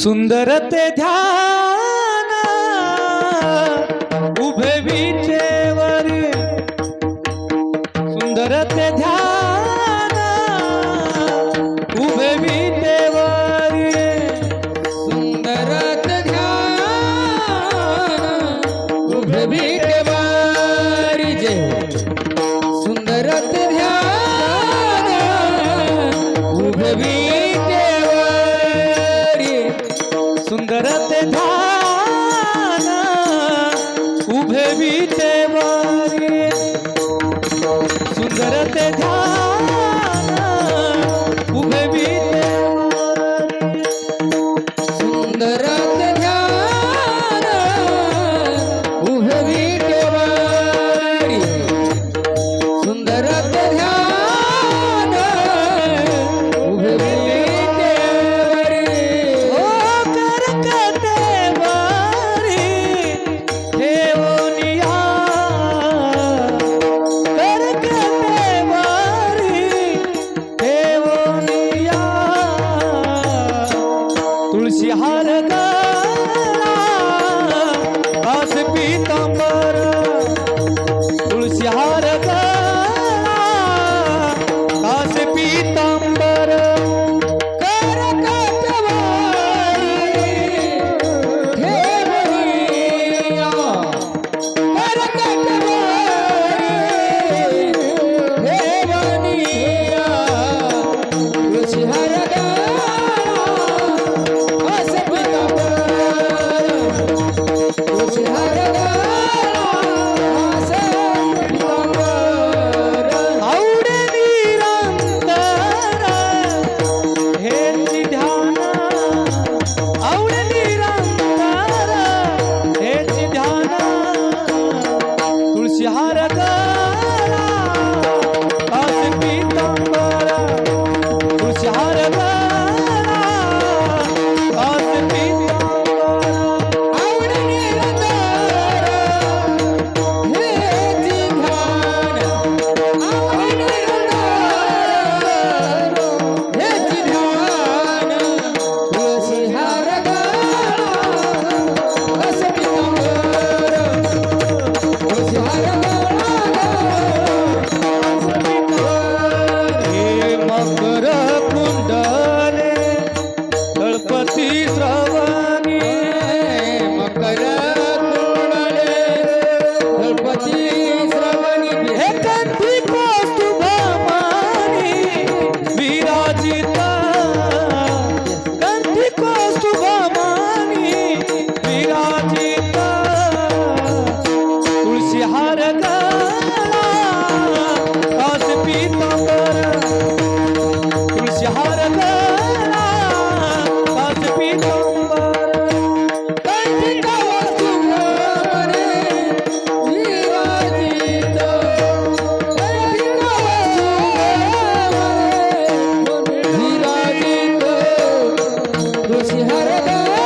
सुंदर ते ध्यान उभे विचेवर सुंदर ते ध्यान उभे विटेवर विटेवारी सुंदर ते ध्यान उभे विटेवारी सुंदर ते ध्यान उभे खुशहाल का ಯಾರದ हर